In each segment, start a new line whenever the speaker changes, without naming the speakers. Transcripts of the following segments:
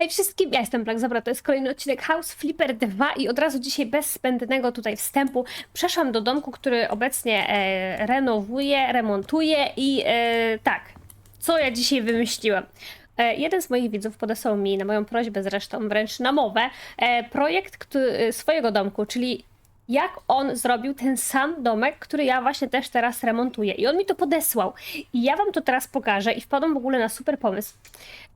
Hej wszystkim, ja jestem Black Zabra, to jest kolejny odcinek House Flipper 2 i od razu dzisiaj bez zbędnego tutaj wstępu przeszłam do domku, który obecnie e, renowuję, remontuję i e, tak, co ja dzisiaj wymyśliłam. E, Jeden z moich widzów podesłał mi na moją prośbę zresztą wręcz na mowę e, projekt który, swojego domku, czyli jak on zrobił ten sam domek, który ja właśnie też teraz remontuję. I on mi to podesłał. I ja wam to teraz pokażę i wpadłam w ogóle na super pomysł,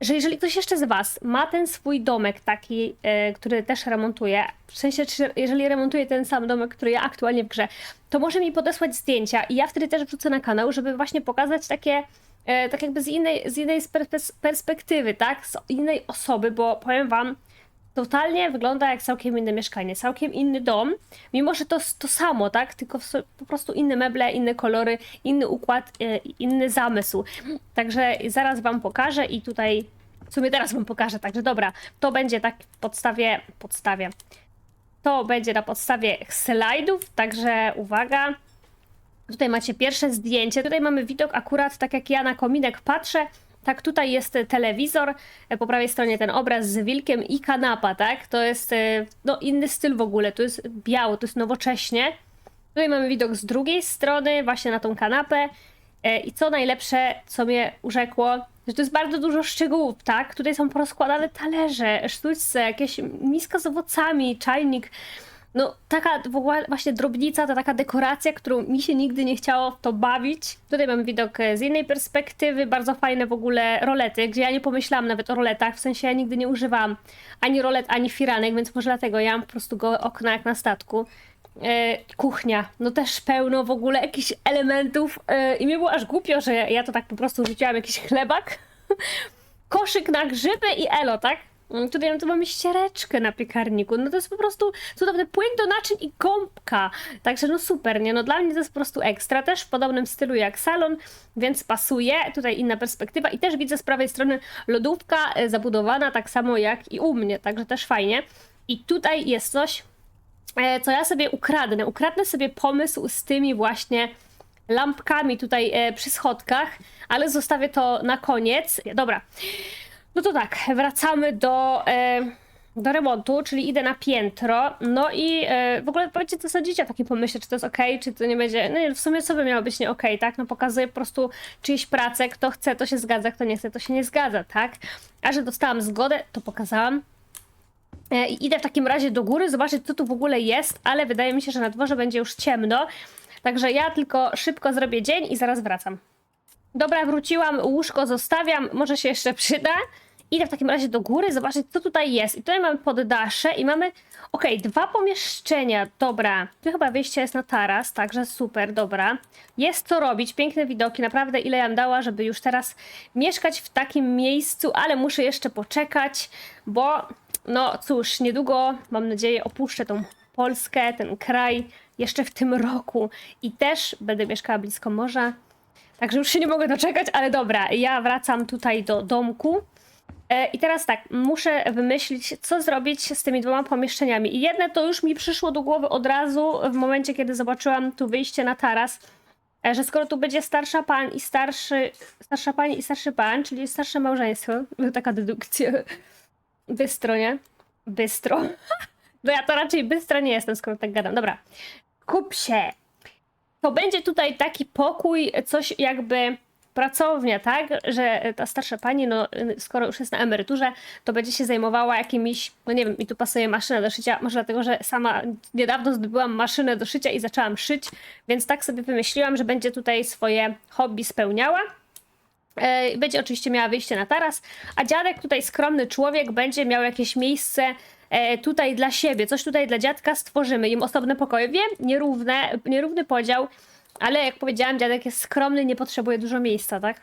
że jeżeli ktoś jeszcze z was ma ten swój domek taki, e, który też remontuje, w sensie, jeżeli remontuje ten sam domek, który ja aktualnie w grze, to może mi podesłać zdjęcia i ja wtedy też wrzucę na kanał, żeby właśnie pokazać takie e, tak jakby z innej, z innej perspektywy, tak? Z innej osoby, bo powiem wam, totalnie wygląda jak całkiem inne mieszkanie, całkiem inny dom, mimo że to to samo, tak? Tylko po prostu inne meble, inne kolory, inny układ, e, inny zamysł. Także zaraz wam pokażę i tutaj w sumie teraz wam pokażę, także dobra, to będzie tak w podstawie, podstawie. To będzie na podstawie slajdów, także uwaga. Tutaj macie pierwsze zdjęcie. Tutaj mamy widok akurat tak jak ja na kominek patrzę. Tak, tutaj jest telewizor, e, po prawej stronie ten obraz z wilkiem i kanapa, tak? To jest e, no, inny styl w ogóle, to jest biało, to jest nowocześnie. Tutaj mamy widok z drugiej strony, właśnie na tą kanapę. E, I co najlepsze, co mnie urzekło, że to jest bardzo dużo szczegółów, tak? Tutaj są porozkładane talerze, sztućce, jakieś miska z owocami, czajnik. No, taka w ogóle właśnie drobnica, to taka dekoracja, którą mi się nigdy nie chciało w to bawić. Tutaj mamy widok e, z innej perspektywy, bardzo fajne w ogóle rolety, gdzie ja nie pomyślałam nawet o roletach, w sensie ja nigdy nie używałam ani rolet, ani firanek, więc może dlatego ja mam po prostu gołe okna jak na statku. E, kuchnia, no też pełno w ogóle jakichś elementów e, i mi było aż głupio, że ja to tak po prostu rzuciłam jakiś chlebak, koszyk na grzyby i elo, tak? Mm, Tutaj no to mamy ściereczkę na piekarniku. No to jest po prostu cudowny płyn do naczyń i gąbka. Także no super, nie? No dla mnie to jest po prostu ekstra. Też w podobnym stylu jak salon, więc pasuje. Tutaj inna perspektywa i też widzę z prawej strony lodówka e, zabudowana tak samo jak i u mnie, także też fajnie. I tutaj jest coś, e, co ja sobie ukradnę. Ukradnę sobie pomysł z tymi właśnie lampkami tutaj e, przy schodkach, ale zostawię to na koniec. Dobra. No to tak, wracamy do, e, do remontu, czyli idę na piętro. No i e, w ogóle powiedzcie, co sądzicie o takim pomyśle, czy to jest ok, czy to nie będzie. No nie, w sumie co by miało być nie ok, tak? No pokazuję po prostu czyjeś pracę, kto chce, to się zgadza, kto nie chce, to się nie zgadza, tak? A że dostałam zgodę, to pokazałam. E, idę w takim razie do góry, zobaczyć, co tu w ogóle jest, ale wydaje mi się, że na dworze będzie już ciemno. Także ja tylko szybko zrobię dzień i zaraz wracam. Dobra, wróciłam, łóżko zostawiam, może się jeszcze przyda. Idę w takim razie do góry, zobaczyć co tutaj jest. I tutaj mamy poddasze i mamy, okej, dwa pomieszczenia, dobra. Tu chyba wyjście jest na taras, także super, dobra. Jest co robić, piękne widoki, naprawdę ile ja dała, żeby już teraz mieszkać w takim miejscu, ale muszę jeszcze poczekać, bo no cóż, niedługo, mam nadzieję, opuszczę tą Polskę, ten kraj jeszcze w tym roku i też będę mieszkała blisko morza. Także już się nie mogę doczekać, ale dobra, ja wracam tutaj do domku. E, I teraz tak, muszę wymyślić, co zrobić z tymi dwoma pomieszczeniami. I jedne to już mi przyszło do głowy od razu w momencie, kiedy zobaczyłam tu wyjście na taras, e, że skoro tu będzie starsza pan i starszy, starsza pani i starszy pan, czyli starsze małżeństwo, taka dedukcja, bystro, nie? Bystro. No ja to raczej bystra nie jestem, skoro tak gadam. Dobra, kup się. To będzie tutaj taki pokój, coś jakby pracownia, tak? Że ta starsza pani, no skoro już jest na emeryturze, to będzie się zajmowała jakimiś, no nie wiem, mi tu pasuje maszyna do szycia, może dlatego, że sama niedawno zdobyłam maszynę do szycia i zaczęłam szyć, więc tak sobie wymyśliłam, że będzie tutaj swoje hobby spełniała. E, Będzie oczywiście miała wyjście na taras, a dziadek, tutaj skromny człowiek, będzie miał jakieś miejsce e, tutaj dla siebie, coś tutaj dla dziadka stworzymy, im osobne pokoje. Wiem, nierówne, nierówny podział, ale jak powiedziałam, dziadek jest skromny, nie potrzebuje dużo miejsca, tak?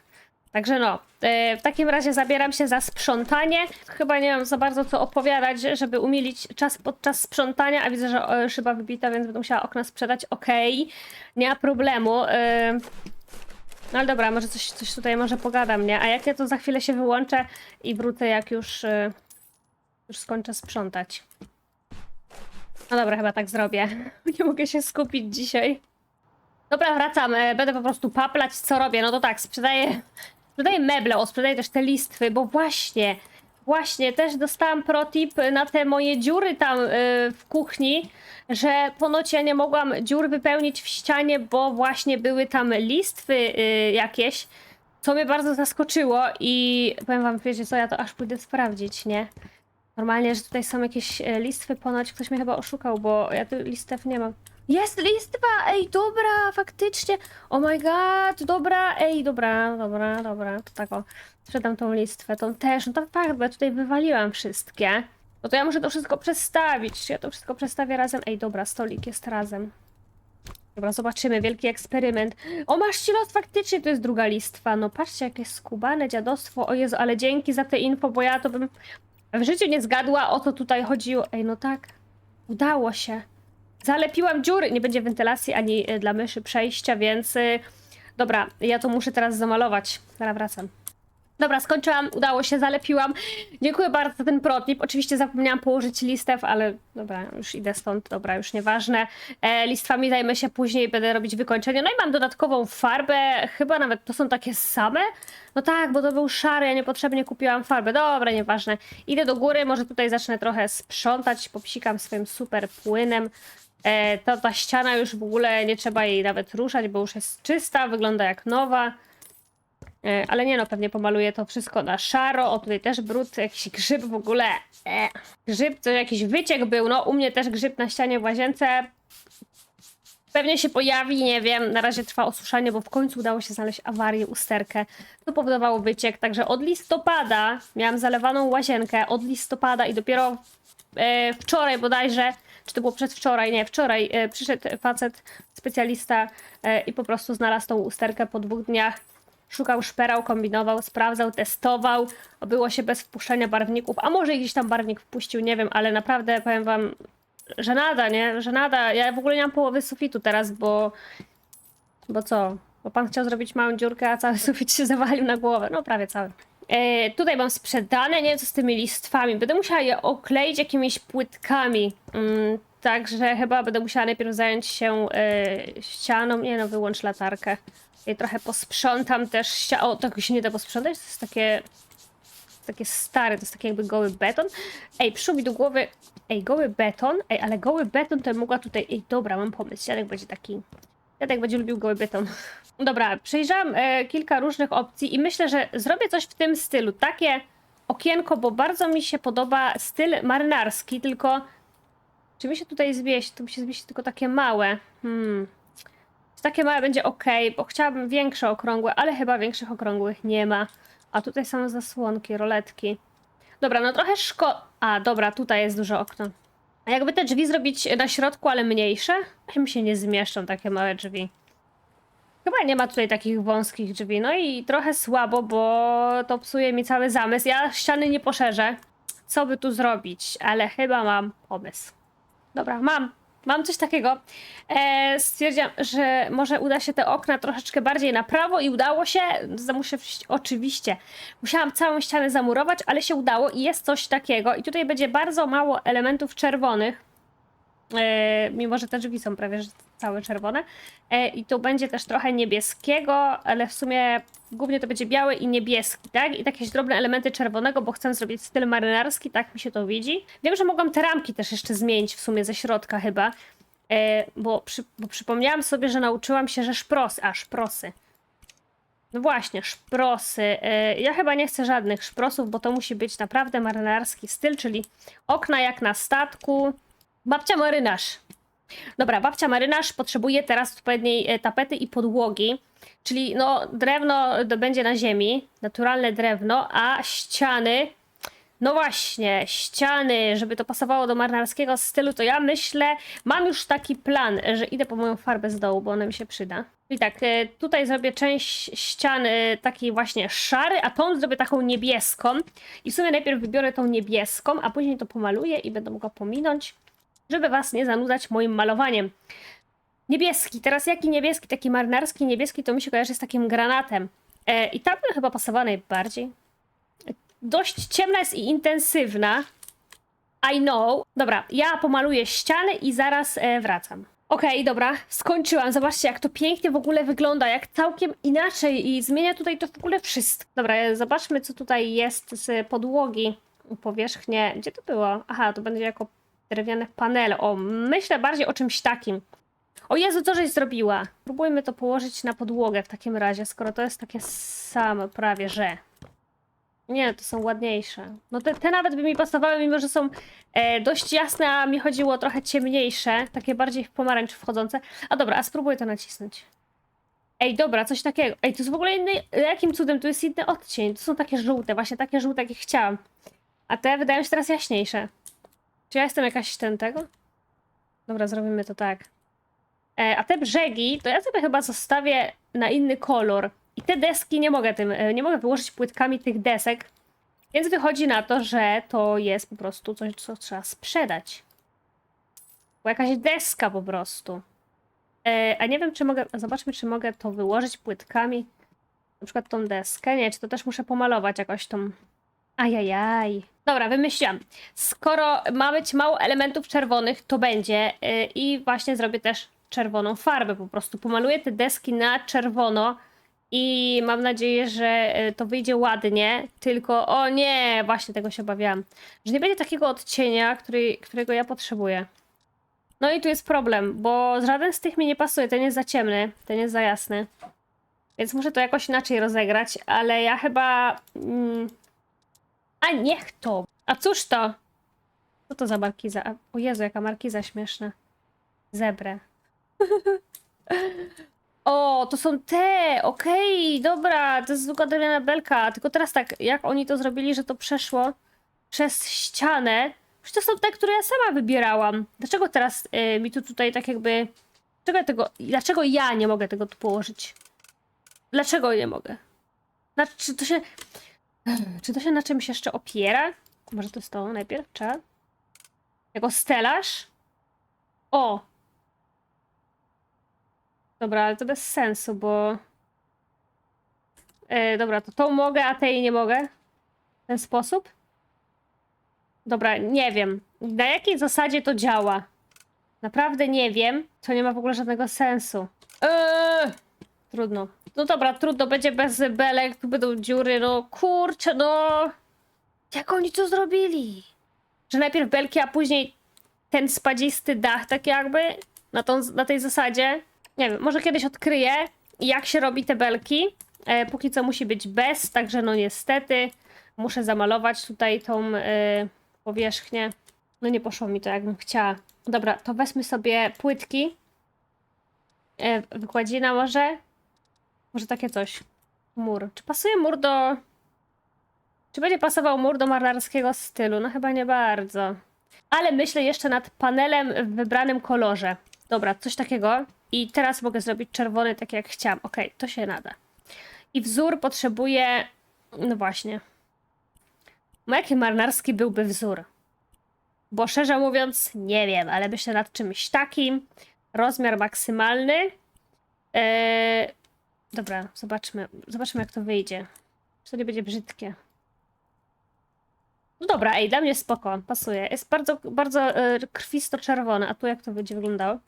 Także no, e, w takim razie zabieram się za sprzątanie. Chyba nie mam za bardzo co opowiadać, żeby umilić czas podczas sprzątania, a widzę, że e, szyba wybita, więc będę musiała okna sprzedać. Okej, nie ma problemu. E, no ale dobra, może coś, coś tutaj może pogadam, nie? A jak ja to za chwilę się wyłączę i wrócę, jak już, już skończę sprzątać. No dobra, chyba tak zrobię. Nie mogę się skupić dzisiaj. Dobra, wracam. e, Będę po prostu paplać, co robię. No to tak, sprzedaję, sprzedaję meble, o, sprzedaję też te listwy, bo właśnie Właśnie, też dostałam protip na te moje dziury tam y, w kuchni, że ponoć ja nie mogłam dziur wypełnić w ścianie, bo właśnie były tam listwy y, jakieś, co mnie bardzo zaskoczyło i powiem wam, wiecie co, ja to aż pójdę sprawdzić, nie? Normalnie, że tutaj są jakieś e, listwy, ponoć ktoś mnie chyba oszukał, bo ja tu listew nie mam. Jest listwa! Ej, dobra, faktycznie! Oh my god, dobra, ej, dobra, dobra, dobra, to tak o. Sprzedam tą listwę, tą też, no to fakt, bo ja tutaj wywaliłam wszystkie. No to ja muszę to wszystko przestawić, ja to wszystko przestawię razem. Ej, dobra, stolik jest razem. Dobra, zobaczymy, wielki eksperyment. O, masz los, faktycznie to jest druga listwa. No patrzcie, jakie skubane dziadostwo. O Jezu, ale dzięki za te info, bo ja to bym w życiu nie zgadła, o co tutaj chodziło. Ej, no tak, udało się. Zalepiłam dziury, nie będzie wentylacji ani y, dla myszy przejścia, więc... Y, dobra, ja to muszę teraz zamalować. Zaraz wracam. Dobra, skończyłam, udało się, zalepiłam. Dziękuję bardzo za ten protip. Oczywiście zapomniałam położyć listew, ale dobra, już idę stąd, dobra, już nieważne. E, listwami zajmę się później, będę robić wykończenie. No i mam dodatkową farbę, chyba nawet to są takie same. No tak, bo to był szary, ja niepotrzebnie kupiłam farbę. Dobra, nieważne. Idę do góry, może tutaj zacznę trochę sprzątać, popsikam swoim super płynem. E, to ta ściana już w ogóle nie trzeba jej nawet ruszać, bo już jest czysta, wygląda jak nowa. E, Ale nie no, pewnie pomaluję to wszystko na szaro. O, tutaj też brud, jakiś grzyb w ogóle. E, grzyb, to jakiś wyciek był. No, u mnie też grzyb na ścianie w łazience. Pewnie się pojawi, nie wiem. Na razie trwa osuszanie, bo w końcu udało się znaleźć awarię, usterkę. To powodowało wyciek, także od listopada miałam zalewaną łazienkę. Od listopada i dopiero e, wczoraj bodajże, czy to było przedwczoraj, nie, wczoraj e, przyszedł facet, specjalista e, i po prostu znalazł tą usterkę po dwóch dniach. Szukał, szperał, kombinował, sprawdzał, testował. Obyło się bez wpuszczenia barwników, a może gdzieś tam barwnik wpuścił, nie wiem, ale naprawdę powiem wam, że nada, nie? Że nada. Ja w ogóle nie mam połowy sufitu teraz, bo. Bo co? Bo pan chciał zrobić małą dziurkę, a cały sufit się zawalił na głowę. No prawie cały. E, tutaj mam sprzedane, nie wiem co z tymi listwami. Będę musiała je okleić jakimiś płytkami. Mm, także chyba będę musiała najpierw zająć się e, ścianą. Nie no, wyłącz latarkę. I trochę posprzątam też ścia... O, tego się nie da posprzątać? To jest takie... Takie stare, to jest taki jakby goły beton. Ej, przyszło mi do głowy... Ej, goły beton? Ej, ale goły beton to ja mogła tutaj... Ej, dobra, mam pomysł. Dziadek będzie taki... Dziadek będzie lubił goły beton. Dobra, przejrzałam e, kilka różnych opcji i myślę, że zrobię coś w tym stylu. Takie okienko, bo bardzo mi się podoba styl marynarski, tylko... Czy mi się tutaj zmieści? Tu mi się zmieści tylko takie małe. Hmm... Takie małe będzie ok, bo chciałabym większe okrągłe, ale chyba większych okrągłych nie ma. A tutaj są zasłonki, roletki. Dobra, no trochę szko... A, dobra, tutaj jest duże okno. A jakby te drzwi zrobić na środku, ale mniejsze? Mi się nie zmieszczą takie małe drzwi. Chyba nie ma tutaj takich wąskich drzwi. No i trochę słabo, bo to psuje mi cały zamysł. Ja ściany nie poszerzę. Co by tu zrobić? Ale chyba mam pomysł. Dobra, mam. Mam coś takiego. E, stwierdziłam, że może uda się te okna troszeczkę bardziej na prawo i udało się. Muszę, oczywiście, musiałam całą ścianę zamurować, ale się udało i jest coś takiego. I tutaj będzie bardzo mało elementów czerwonych. E, mimo, że te drzwi są prawie całe czerwone. E, I tu będzie też trochę niebieskiego, ale w sumie głównie to będzie biały i niebieski, tak? I jakieś drobne elementy czerwonego, bo chcę zrobić styl marynarski, tak mi się to widzi. Wiem, że mogłam te ramki też jeszcze zmienić w sumie ze środka chyba, e, bo, przy, bo przypomniałam sobie, że nauczyłam się, że szprosy, a szprosy. No właśnie, szprosy. Ja chyba nie chcę żadnych szprosów, bo to musi być naprawdę marynarski styl, czyli okna jak na statku. Babcia marynarz. Dobra, babcia marynarz potrzebuje teraz odpowiedniej e, tapety i podłogi, czyli no drewno będzie na ziemi, naturalne drewno, a ściany, no właśnie, ściany, żeby to pasowało do marynarskiego stylu, to ja myślę, mam już taki plan, że idę po moją farbę z dołu, bo ona mi się przyda. I tak, e, tutaj zrobię część ściany takiej właśnie szary, a tą zrobię taką niebieską. I w sumie najpierw wybiorę tą niebieską, a później to pomaluję i będę mogła pominąć żeby was nie zanudzać moim malowaniem. Niebieski, teraz jaki niebieski? Taki marynarski niebieski to mi się kojarzy z takim granatem. E, I ta by chyba pasowała najbardziej. Dość ciemna jest i intensywna. I know. Dobra, ja pomaluję ściany i zaraz e, wracam. Okej, dobra, skończyłam. Zobaczcie, jak to pięknie w ogóle wygląda, jak całkiem inaczej i zmienia tutaj to w ogóle wszystko. Dobra, zobaczmy, co tutaj jest z podłogi. powierzchnię. Gdzie to było? Aha, to będzie jako drewniane panele. O, myślę bardziej o czymś takim. O Jezu, co żeś zrobiła? Próbujmy to położyć na podłogę w takim razie, skoro to jest takie samo prawie, że. Nie, to są ładniejsze. No te, te nawet by mi pasowały, mimo że są e, dość jasne, a mi chodziło o trochę ciemniejsze, takie bardziej w pomarańcz wchodzące. A dobra, a spróbuję to nacisnąć. Ej, dobra, coś takiego. Ej, to jest w ogóle inny. Jakim cudem? Tu jest inny odcień. To są takie żółte, właśnie takie żółte, jakie chciałam. A te wydają się teraz jaśniejsze. Czy ja jestem jakaś ten tego? Dobra, zrobimy to tak. E, a te brzegi, to ja sobie chyba zostawię na inny kolor. I te deski nie mogę tym, e, nie mogę wyłożyć płytkami tych desek. Więc wychodzi na to, że to jest po prostu coś, co trzeba sprzedać. Bo jakaś deska po prostu. E, a nie wiem, czy mogę. Zobaczmy, czy mogę to wyłożyć płytkami. Na przykład tą deskę. Nie, czy to też muszę pomalować jakoś tą. Ajajaj. Dobra, wymyśliłam. Skoro ma być mało elementów czerwonych, to będzie. y, I właśnie zrobię też czerwoną farbę. Po prostu pomaluję te deski na czerwono. I mam nadzieję, że y, to wyjdzie ładnie. Tylko, o nie, właśnie tego się obawiałam. Że nie będzie takiego odcienia, który, którego ja potrzebuję. No i tu jest problem, bo żaden z tych mi nie pasuje. Ten jest za ciemny, ten jest za jasny. Więc muszę to jakoś inaczej rozegrać, ale ja chyba. Mm, a niech to! A cóż to? Co to za markiza? O Jezu, jaka markiza śmieszna. Zebrę. o, to są te! Okej, dobra, to jest zwykła drewniana belka. Tylko teraz tak, jak oni to zrobili, że to przeszło przez ścianę. Przecież to są te, które ja sama wybierałam. Dlaczego teraz y, mi tu tutaj tak jakby... Dlaczego ja, tego, dlaczego ja nie mogę tego tu położyć? Dlaczego nie mogę? Znaczy, czy to się... Czy to się na czymś jeszcze opiera? Może to jest to najpierw, czy? Jako stelaż? O! Dobra, ale to bez sensu, bo... E, dobra, to tą mogę, a tej nie mogę? W ten sposób? Dobra, nie wiem. Na jakiej zasadzie to działa? Naprawdę nie wiem. To nie ma w ogóle żadnego sensu. Eee, trudno. No dobra, trudno, będzie bez belek, tu będą dziury, no kurczę, no. Jak oni to zrobili? Że najpierw belki, a później ten spadzisty dach, tak jakby, na, tą, na tej zasadzie. Nie wiem, może kiedyś odkryję, jak się robi te belki. E, póki co musi być bez, także no niestety muszę zamalować tutaj tą e, powierzchnię. No nie poszło mi to, jakbym chciała. Dobra, to weźmy sobie płytki. E, wykładzina może? Może takie coś. Mur. Czy pasuje mur do... Czy będzie pasował mur do marlarskiego stylu? No chyba nie bardzo. Ale myślę jeszcze nad panelem w wybranym kolorze. Dobra, coś takiego. I teraz mogę zrobić czerwony tak jak chciałam. Okej, to się nada. I wzór potrzebuje... No właśnie. No jaki marynarski byłby wzór? Bo szczerze mówiąc, nie wiem, ale myślę nad czymś takim. Rozmiar maksymalny. Eee, dobra, zobaczmy. Zobaczmy, jak to wyjdzie. Czy to nie będzie brzydkie. No dobra, ej, dla mnie spoko, pasuje. Jest bardzo, bardzo e, krwisto-czerwone, a tu jak to będzie wyglądało?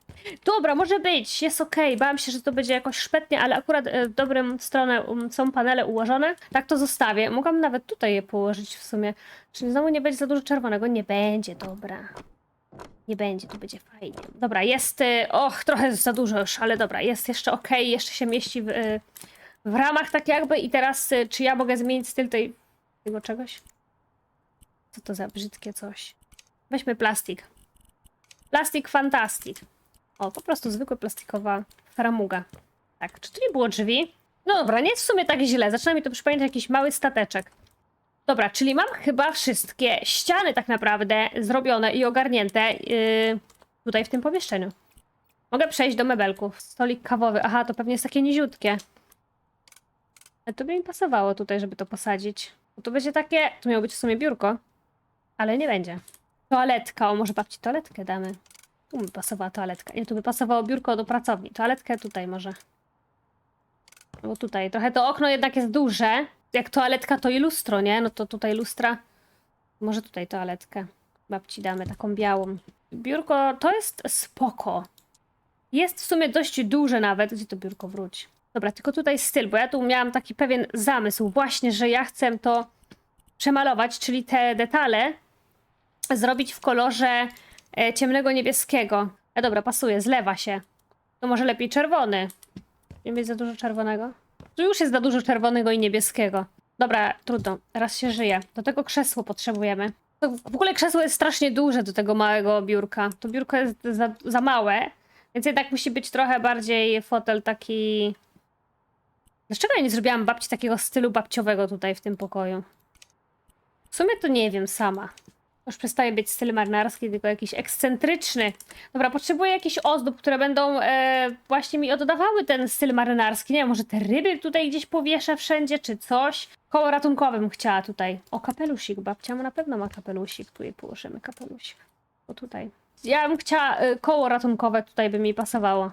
Dobra, może być, jest okej. Bałam się, że to będzie jakoś szpetnie, ale akurat e, w dobrym stronę um, są panele ułożone. Tak to zostawię. Mogłam nawet tutaj je położyć w sumie. Czy znowu nie będzie za dużo czerwonego? Nie będzie, dobra. Nie będzie, tu będzie fajnie. Dobra, jest, e, och, trochę za dużo już, ale dobra, jest jeszcze okej, jeszcze się mieści w, e, w ramach tak jakby i teraz e, czy ja mogę zmienić styl tej, tego czegoś? Co to za brzydkie coś? Weźmy plastik. Plastik fantastic. O, po prostu zwykła plastikowa framuga. Tak, czy tu nie było drzwi? No dobra, nie jest w sumie tak źle. Zaczyna mi to przypominać jakiś mały stateczek. Dobra, czyli mam chyba wszystkie ściany tak naprawdę zrobione i ogarnięte yy, tutaj w tym pomieszczeniu. Mogę przejść do mebelków. Stolik kawowy. Aha, to pewnie jest takie niziutkie. Ale to by mi pasowało tutaj, żeby to posadzić. Bo to będzie takie... Tu miało być w sumie biurko. Ale nie będzie. Toaletka. O, może babci toaletkę damy. Tu by pasowała toaletka. Nie, tu by pasowało biurko do pracowni. Toaletkę tutaj może. No Bo tutaj trochę to okno jednak jest duże. Jak toaletka to i lustro, nie? No to tutaj lustra. Może tutaj toaletkę. Babci damy taką białą. Biurko to jest spoko. Jest w sumie dość duże nawet. Gdzie to biurko wróć? Dobra, tylko tutaj styl, bo ja tu miałam taki pewien zamysł właśnie, że ja chcę to przemalować, czyli te detale zrobić w kolorze e, ciemnego niebieskiego. E dobra, pasuje, zlewa się. To może lepiej czerwony. Nie mieć za dużo czerwonego. Tu już jest za dużo czerwonego i niebieskiego. Dobra, trudno. Raz się żyje. Do tego krzesło potrzebujemy. To w ogóle krzesło jest strasznie duże do tego małego biurka. To biurko jest za, za małe, więc jednak musi być trochę bardziej fotel taki... Dlaczego ja nie zrobiłam babci takiego stylu babciowego tutaj w tym pokoju? W sumie to nie wiem sama. Już przestaje być styl marynarski, tylko jakiś ekscentryczny. Dobra, potrzebuję jakichś ozdób, które będą e, właśnie mi oddawały ten styl marynarski. Nie wiem, może te ryby tutaj gdzieś powieszę wszędzie, czy coś. Koło ratunkowym chciała tutaj. O, kapelusik. Babcia ma na pewno ma kapelusik. Tu jej położymy kapelusik. O, tutaj. Ja bym chciała e, koło ratunkowe, tutaj by mi pasowało.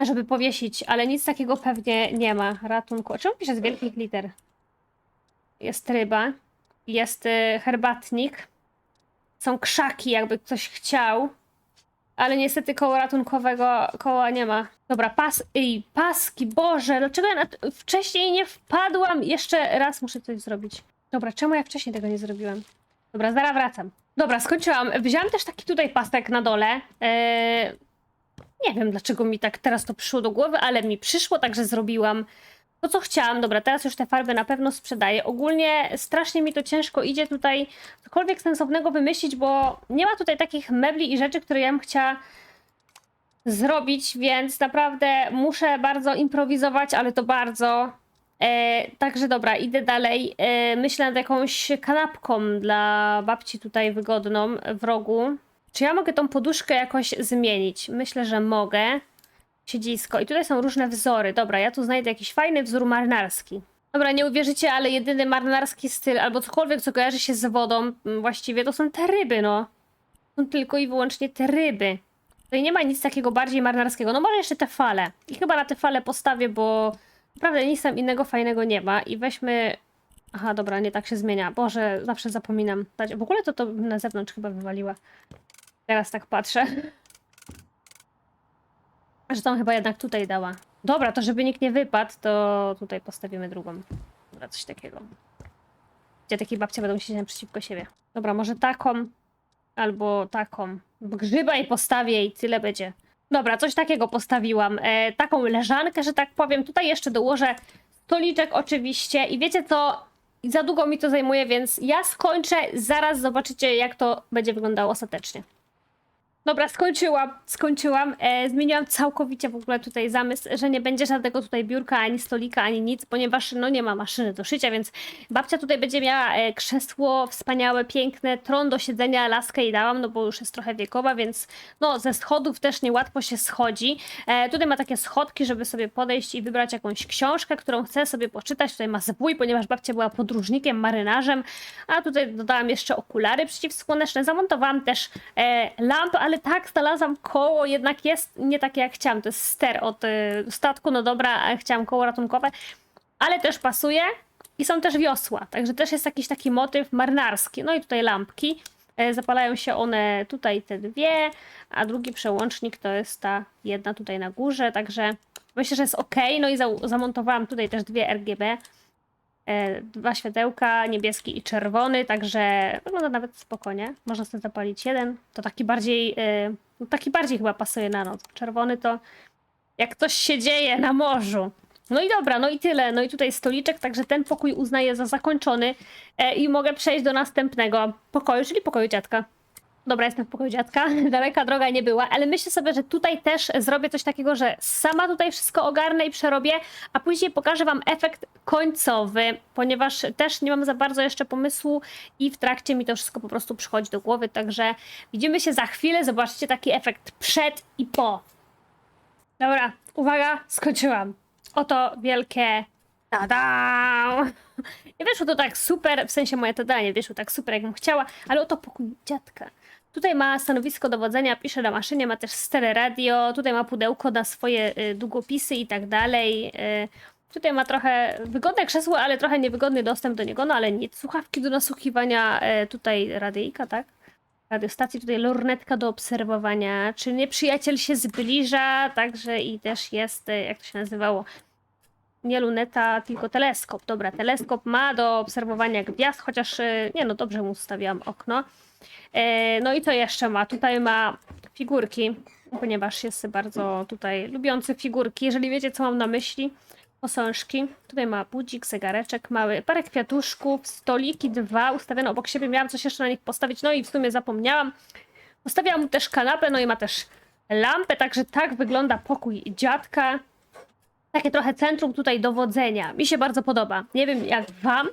Żeby powiesić, ale nic takiego pewnie nie ma. Ratunku. Czemu pisze z wielkich liter? Jest ryba jest y, herbatnik. Są krzaki, jakby ktoś chciał. Ale niestety koła ratunkowego koła nie ma. Dobra, pas. Ej, paski, Boże, dlaczego ja na wcześniej nie wpadłam? Jeszcze raz muszę coś zrobić. Dobra, czemu ja wcześniej tego nie zrobiłam? Dobra, zaraz wracam. Dobra, skończyłam. Wziąłam też taki tutaj pasek na dole. Eee, nie wiem, dlaczego mi tak teraz to przyszło do głowy, ale mi przyszło, także zrobiłam. To, co chciałam, dobra, teraz już te farby na pewno sprzedaję. Ogólnie strasznie mi to ciężko idzie tutaj cokolwiek sensownego wymyślić, bo nie ma tutaj takich mebli i rzeczy, które ja bym chciała zrobić, więc naprawdę muszę bardzo improwizować, ale to bardzo. E, także dobra, idę dalej. E, myślę nad jakąś kanapką dla babci tutaj wygodną w rogu. Czy ja mogę tą poduszkę jakoś zmienić? Myślę, że mogę siedzisko. I tutaj są różne wzory. Dobra, ja tu znajdę jakiś fajny wzór marynarski. Dobra, nie uwierzycie, ale jedyny marynarski styl, albo cokolwiek, co kojarzy się z wodą, mm, właściwie to są te ryby, no. Są tylko i wyłącznie te ryby. Tutaj nie ma nic takiego bardziej marynarskiego. No może jeszcze te fale. I chyba na te fale postawię, bo naprawdę nic tam innego fajnego nie ma. I weźmy... Aha, dobra, nie tak się zmienia. Boże, zawsze zapominam. W ogóle to to na zewnątrz chyba wywaliła. Teraz tak patrzę. Że tą chyba jednak tutaj dała. Dobra, to żeby nikt nie wypadł, to tutaj postawimy drugą. Dobra, coś takiego. Gdzie takie babcie będą siedzieć naprzeciwko siebie. Dobra, może taką albo taką. Grzyba i postawię i tyle będzie. Dobra, coś takiego postawiłam. E, taką leżankę, że tak powiem. Tutaj jeszcze dołożę stoliczek oczywiście. I wiecie co? Za długo mi to zajmuje, więc ja skończę. Zaraz zobaczycie, jak to będzie wyglądało ostatecznie. Dobra, skończyłam, skończyłam. E, zmieniłam całkowicie w ogóle tutaj zamysł, że nie będzie żadnego tutaj biurka, ani stolika, ani nic, ponieważ no nie ma maszyny do szycia, więc babcia tutaj będzie miała e, krzesło wspaniałe, piękne, tron do siedzenia, laskę i dałam, no bo już jest trochę wiekowa, więc no ze schodów też niełatwo się schodzi. E, tutaj ma takie schodki, żeby sobie podejść i wybrać jakąś książkę, którą chce sobie poczytać. Tutaj ma zwój, ponieważ babcia była podróżnikiem, marynarzem, a tutaj dodałam jeszcze okulary przeciwsłoneczne. Zamontowałam też e, lampy, ale tak, znalazłam koło, jednak jest nie takie jak chciałam. To jest ster od e, statku, no dobra, chciałam koło ratunkowe, ale też pasuje i są też wiosła, także też jest jakiś taki motyw marynarski. No i tutaj lampki. E, Zapalają się one tutaj te dwie, a drugi przełącznik to jest ta jedna tutaj na górze, także myślę, że jest ok. No i za zamontowałam tutaj też dwie RGB. E, dwa światełka, niebieski i czerwony, także wygląda nawet spokojnie. Można sobie zapalić jeden. To taki bardziej, e, no taki bardziej chyba pasuje na noc. Czerwony to jak coś się dzieje na morzu. No i dobra, no i tyle. No i tutaj stoliczek, także ten pokój uznaję za zakończony e, i mogę przejść do następnego pokoju, czyli pokoju dziadka. Dobra, jestem w pokoju dziadka. Daleka droga nie była, ale myślę sobie, że tutaj też zrobię coś takiego, że sama tutaj wszystko ogarnę i przerobię, a później pokażę Wam efekt końcowy, ponieważ też nie mam za bardzo jeszcze pomysłu i w trakcie mi to wszystko po prostu przychodzi do głowy, także widzimy się za chwilę, zobaczcie taki efekt przed i po. Dobra, uwaga, skończyłam. Oto wielkie tada! Nie wyszło to tak super, w sensie moje tada nie wyszło tak super, jakbym chciała, ale oto pokój dziadka. Tutaj ma stanowisko dowodzenia, pisze na maszynie, ma też stereo radio, tutaj ma pudełko na swoje y, długopisy i tak dalej. Y, tutaj ma trochę wygodne krzesło, ale trochę niewygodny dostęp do niego, no ale nic. Słuchawki do nasłuchiwania, y, tutaj radyjka, tak? radiostacji, tutaj lornetka do obserwowania, czy nieprzyjaciel się zbliża, także i też jest, y, jak to się nazywało, Nie luneta, tylko teleskop. Dobra, teleskop ma do obserwowania gwiazd, chociaż e, nie no, dobrze mu ustawiłam okno. E, No i co jeszcze ma? Tutaj ma figurki, ponieważ jest bardzo tutaj lubiący figurki. Jeżeli wiecie, co mam na myśli, posążki. Tutaj ma budzik, zegareczek mały, parę kwiatuszków, stoliki dwa ustawione obok siebie. Miałam coś jeszcze na nich postawić, no i w sumie zapomniałam. Postawiłam mu też kanapę, no i ma też lampę, także tak wygląda pokój dziadka. Takie trochę centrum tutaj dowodzenia. Mi się bardzo podoba. Nie wiem jak wam.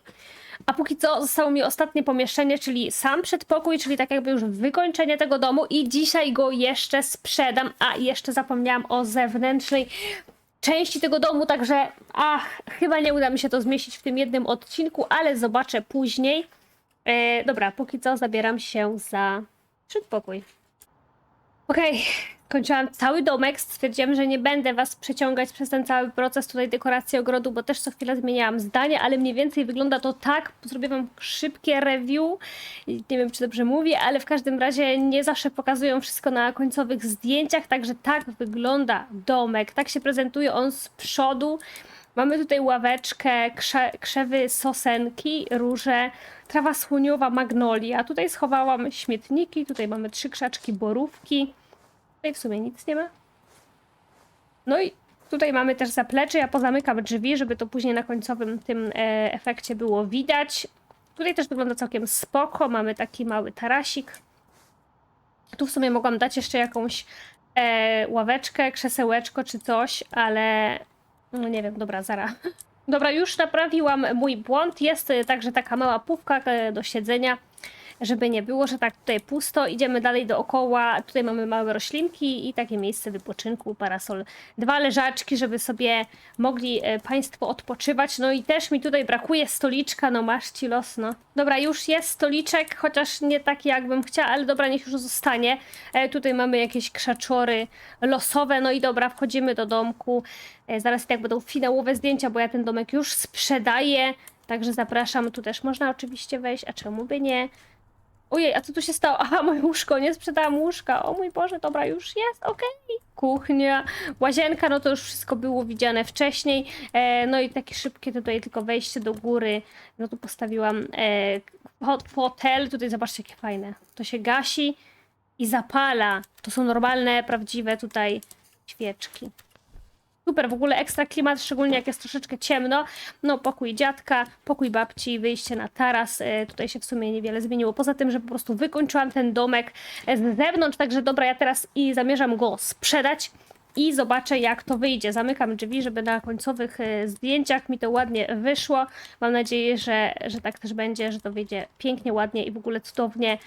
A póki co zostało mi ostatnie pomieszczenie, czyli sam przedpokój, czyli tak jakby już wykończenie tego domu i dzisiaj go jeszcze sprzedam. A jeszcze zapomniałam o zewnętrznej części tego domu, także ach, chyba nie uda mi się to zmieścić w tym jednym odcinku, ale zobaczę później. E, dobra, póki co zabieram się za przedpokój. Okej, kończyłam cały domek. Stwierdziłam, że nie będę was przeciągać przez ten cały proces tutaj dekoracji ogrodu, bo też co chwilę zmieniałam zdanie, ale mniej więcej wygląda to tak. Zrobię wam szybkie review. Nie wiem, czy dobrze mówię, ale w każdym razie nie zawsze pokazują wszystko na końcowych zdjęciach, także tak wygląda domek. Tak się prezentuje on z przodu. Mamy tutaj ławeczkę, krze krzewy sosenki, róże, trawa słoniowa, magnolia. Tutaj schowałam śmietniki, tutaj mamy trzy krzaczki borówki. Tutaj w sumie nic nie ma. No i tutaj mamy też zaplecze. Ja pozamykam drzwi, żeby to później na końcowym tym e, efekcie było widać. Tutaj też wygląda całkiem spoko. Mamy taki mały tarasik. Tu w sumie mogłam dać jeszcze jakąś e, ławeczkę, krzesełeczko czy coś, ale no nie wiem, dobra, zara. Dobra, już naprawiłam mój błąd. Jest także taka mała pówka y, do siedzenia, żeby nie było, że tak tutaj pusto. Idziemy dalej dookoła. Tutaj mamy małe roślinki i takie miejsce wypoczynku, parasol. Dwa leżaczki, żeby sobie mogli y, Państwo odpoczywać. No i też mi tutaj brakuje stoliczka, no masz ci los, no. Dobra, już jest stoliczek, chociaż nie taki jakbym chciała, ale dobra, niech już zostanie. E, tutaj mamy jakieś krzaczory losowe, no i dobra, wchodzimy do domku. E, Zaraz tak będą finałowe zdjęcia, bo ja ten domek już sprzedaję. Także zapraszam, tu też można oczywiście wejść, a czemu by nie? Ojej, a co tu się stało? Aha, moje łóżko, nie sprzedałam łóżka. O mój Boże, dobra, już jest, okej. Kuchnia, łazienka, no to już wszystko było widziane wcześniej. E, no i takie szybkie tutaj tylko wejście do góry. No tu postawiłam e, fo- fotel, tutaj zobaczcie jakie fajne. To się gasi i zapala. To są normalne, prawdziwe tutaj świeczki. Super, w ogóle ekstra klimat, szczególnie jak jest troszeczkę ciemno. No, pokój dziadka, pokój babci, wyjście na taras. E, tutaj się w sumie niewiele zmieniło. Poza tym, że po prostu wykończyłam ten domek e, z zewnątrz, także dobra, ja teraz i zamierzam go sprzedać i zobaczę jak to wyjdzie. Zamykam drzwi, żeby na końcowych e, zdjęciach mi to ładnie wyszło. Mam nadzieję, że, że tak też będzie, że to wyjdzie pięknie, ładnie i w ogóle cudownie.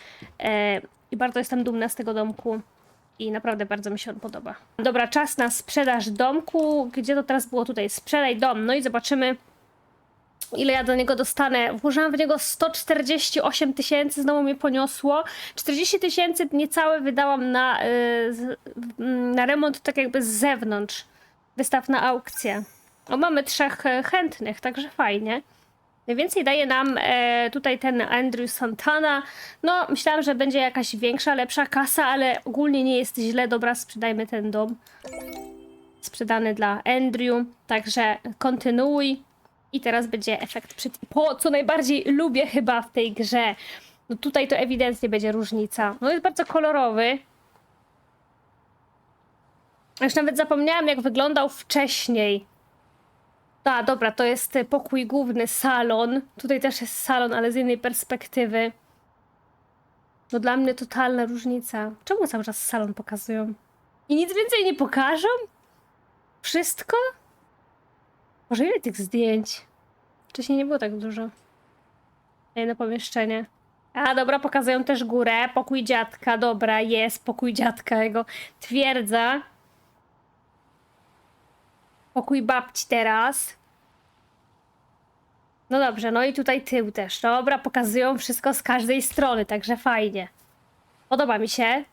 I bardzo jestem dumna z tego domku i naprawdę bardzo mi się on podoba. Dobra, czas na sprzedaż domku. Gdzie to teraz było? Tutaj sprzedaj dom. No i zobaczymy, ile ja do niego dostanę. Włożyłam w niego 148 tysięcy, znowu mnie poniosło. 40 tysięcy niecałe wydałam na, y, mm, na remont tak jakby z zewnątrz. Wystaw na aukcję. O, mamy trzech e, chętnych, także fajnie. Najwięcej daje nam e, tutaj ten Andrew Santana. No, myślałam, że będzie jakaś większa, lepsza kasa, ale ogólnie nie jest źle. Dobra, sprzedajmy ten dom. Sprzedany dla Andrew. Także kontynuuj. I teraz będzie efekt przed... Po, co najbardziej lubię chyba w tej grze. No tutaj to ewidentnie będzie różnica. No jest bardzo kolorowy. Już nawet zapomniałam, jak wyglądał wcześniej. A, dobra, to jest y, pokój główny, salon. Tutaj też jest salon, ale z innej perspektywy. No dla mnie totalna różnica. Czemu cały czas salon pokazują? I nic więcej nie pokażą? Wszystko? Może ile tych zdjęć? Wcześniej nie było tak dużo. Jedno pomieszczenie. A, dobra, pokazują też górę. Pokój dziadka, dobra, jest pokój dziadka, jego twierdza. Pokój babci teraz. No dobrze, no i tutaj tył też. Dobra, pokazują wszystko z każdej strony, także fajnie. Podoba mi się.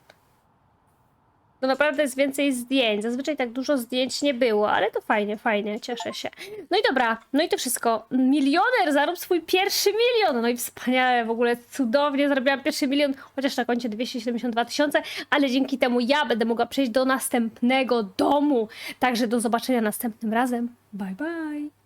No naprawdę jest więcej zdjęć. Zazwyczaj tak dużo zdjęć nie było, ale to fajnie, fajnie, cieszę się. No i dobra, no i to wszystko. Milioner zarób swój pierwszy milion. No i wspaniale, w ogóle cudownie zrobiłam pierwszy milion, chociaż na koncie 272 tysiące, ale dzięki temu ja będę mogła przejść do następnego domu. Także do zobaczenia następnym razem. Bye bye.